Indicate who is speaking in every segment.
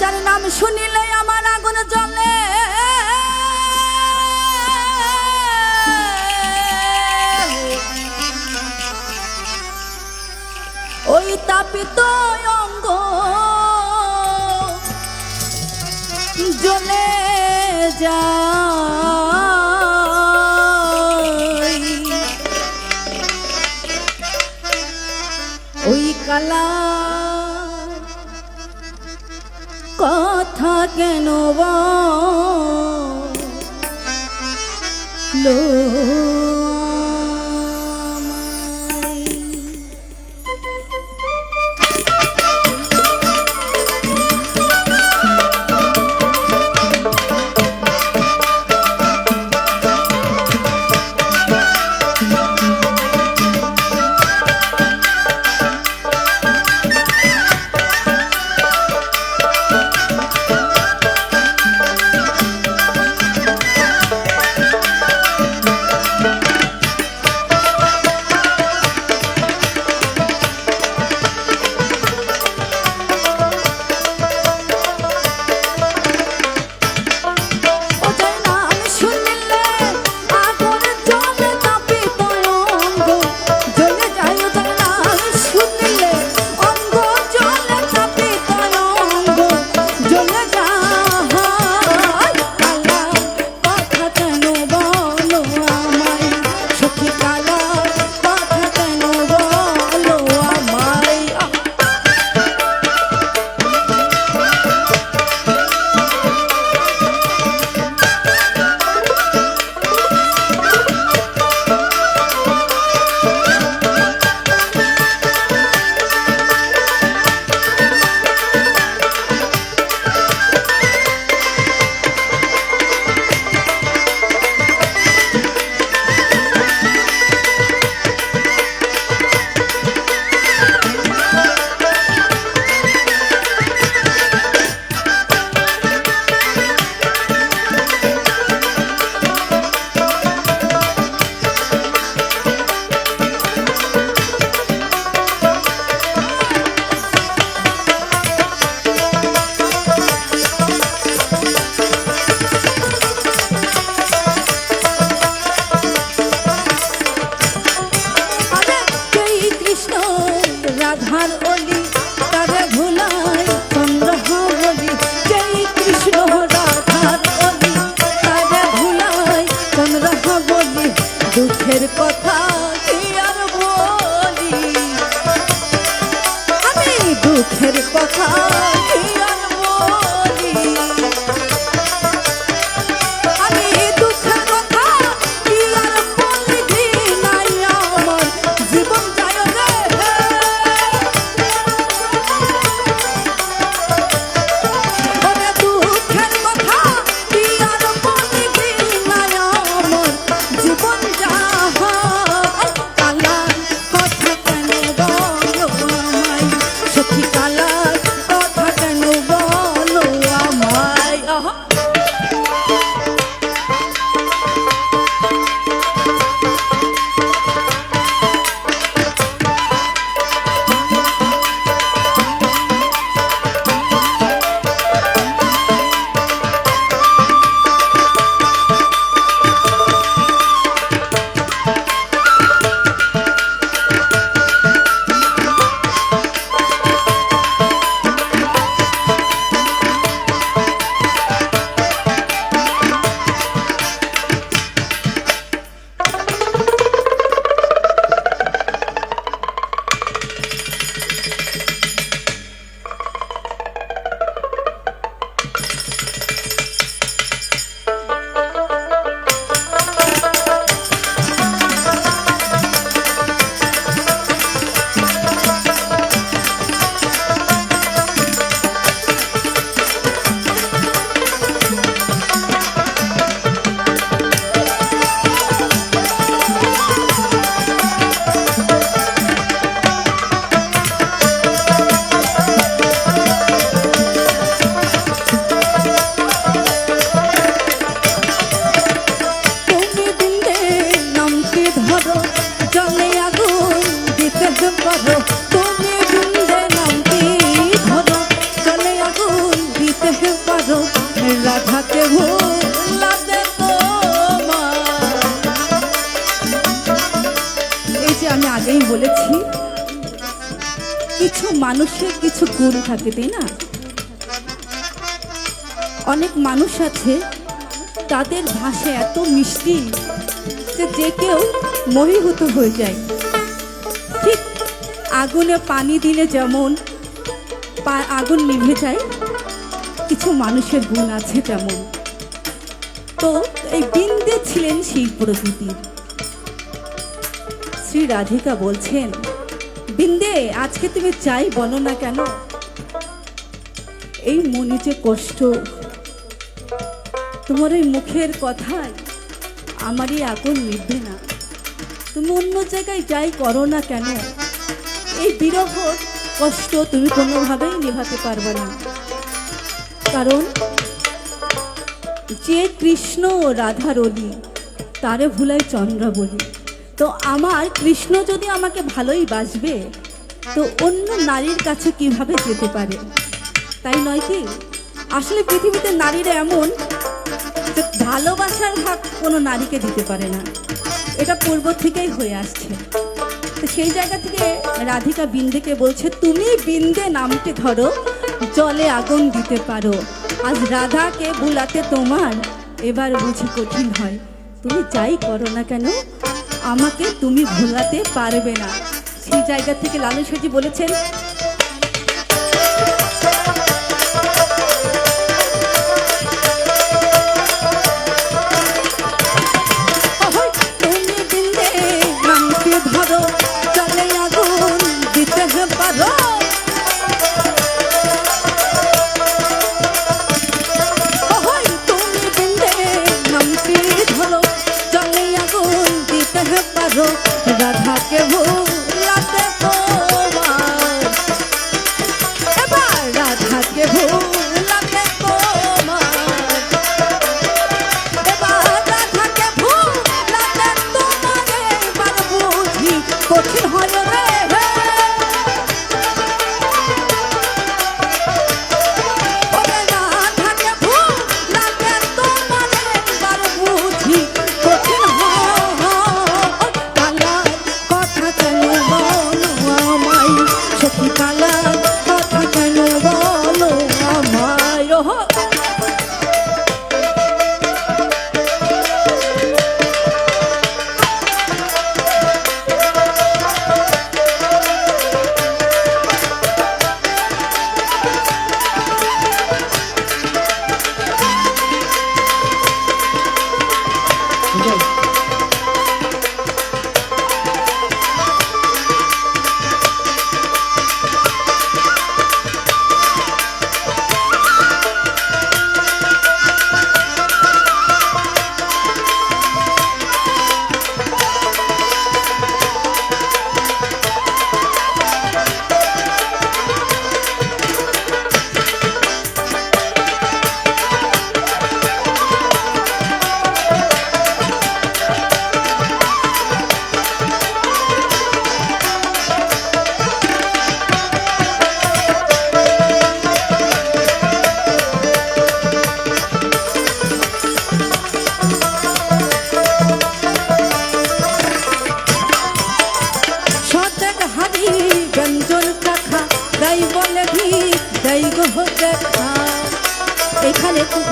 Speaker 1: রাজার নাম শুনিলে আমার আগুন জলে ওই তাপিত অঙ্গ জলে যা ওই কালা কথা কেন লো দুঃখের কথা মানুষের কিছু গুণ থাকে, তাই না? অনেক মানুষ আছে, তাদের ভাষা এত মিষ্টি যে যে কেউ মহিভূত হয়ে যায়। ঠিক আগুনে পানি দিলে যেমন আগুন নিভে যায়, কিছু মানুষের গুণ আছে তেমন। তো এই বিন্দে ছিলেন সেই প্রকৃতির। শ্রী রাধিকা বলছেন বিন্দে, আজকে তুমি চাই বলো না কেন? এই মনে যে কষ্ট, তোমার ওই মুখের কথায় আমারই আগুন নিভবে না। তুমি অন্য জায়গায় যাই করো না কেন? এই বিরহ কষ্ট তুমি কোনোভাবেই নেভাতে পারবে না। কারণ যে কৃষ্ণ ও রাধার অলি তারে ভুলাই চন্দ্র বলি তো আমার কৃষ্ণ যদি আমাকে ভালোই বাসবে, তো অন্য নারীর কাছে কীভাবে যেতে পারে? তাই নয় কি? আসলে পৃথিবীতে নারীরা এমন যে ভালোবাসার ভাগ কোনো নারীকে দিতে পারে না। এটা পূর্ব থেকেই হয়ে আসছে। তো সেই জায়গা থেকে রাধিকা বিন্দেকে বলছে, তুমি বিন্দে নামতে ধরো, জলে আগুন দিতে পারো। আজ রাধাকে বুলাতে তোমার এবার বুঝি কঠিন হয়। তুমি যাই করো না কেন আমাকে তুমি ভোলাতে পারবে না। সেই জায়গা থেকে লালু সাজি বলেছেন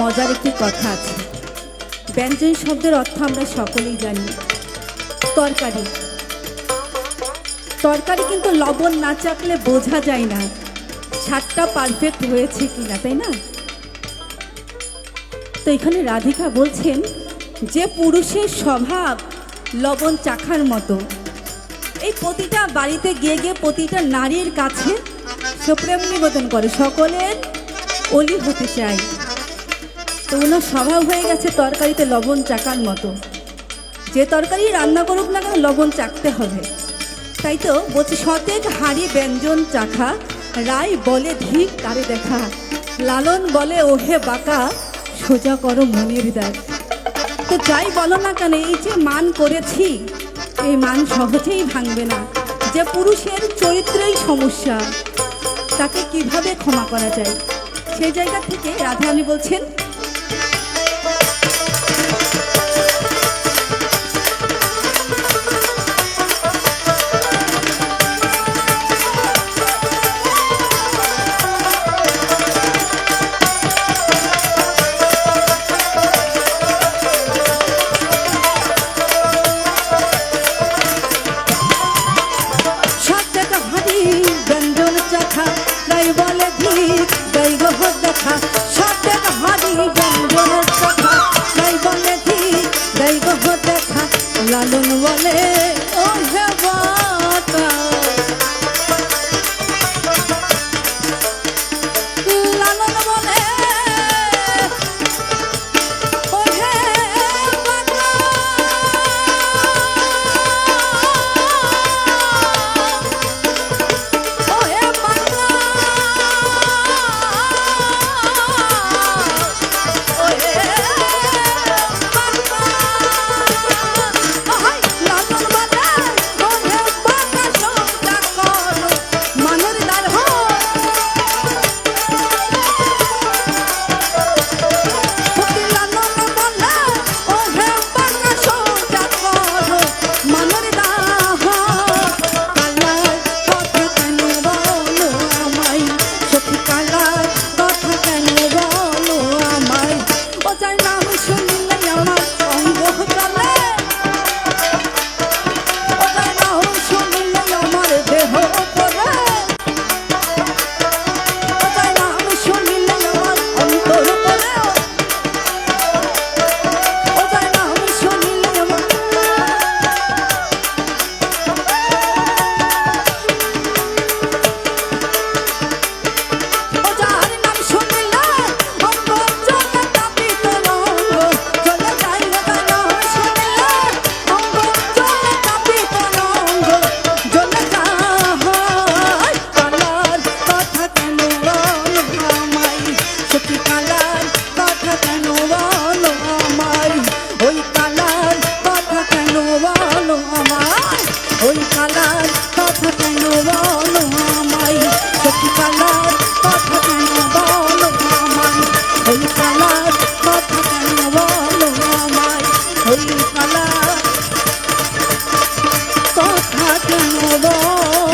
Speaker 1: মজার একটি কথা আছে। ব্যঞ্জন শব্দের অর্থ আমরা সকলেই জানি। তরকারি। তরকারি কিন্তু লবণ না চাকলে বোঝা যায় না, স্বাদটা পারফেক্ট হয়েছে কিনা, তাই না? তো এখানে রাধিকা বলছেন যে পুরুষের স্বভাব লবণ চাখার মতো। এই প্রতিটা বাড়িতে গিয়ে গিয়ে প্রতিটা নারীর কাছে সুপ্রেম নিবেদন করে, সকলের অলি হতে চায়। তো ওনার স্বভাব হয়ে গেছে তরকারিতে লবণ চাকার মতো। যে তরকারি রান্না করুক না কেন লবণ চাকতে হবে। তাই তো বলছে সতেজ হাড়ি ব্যঞ্জন চাখা, রায় বলে ধিক তারে দেখা, লালন বলে ওহে বাঁকা, সোজা করো মনের দেখ তো যাই বলো না কেন, এই যে মান করেছি, এই মান সহজেই ভাঙবে না। যে পুরুষের চরিত্রেই সমস্যা, তাকে কীভাবে ক্ষমা করা যায়? সেই জায়গা থেকে রাধারানী বলছেন কেন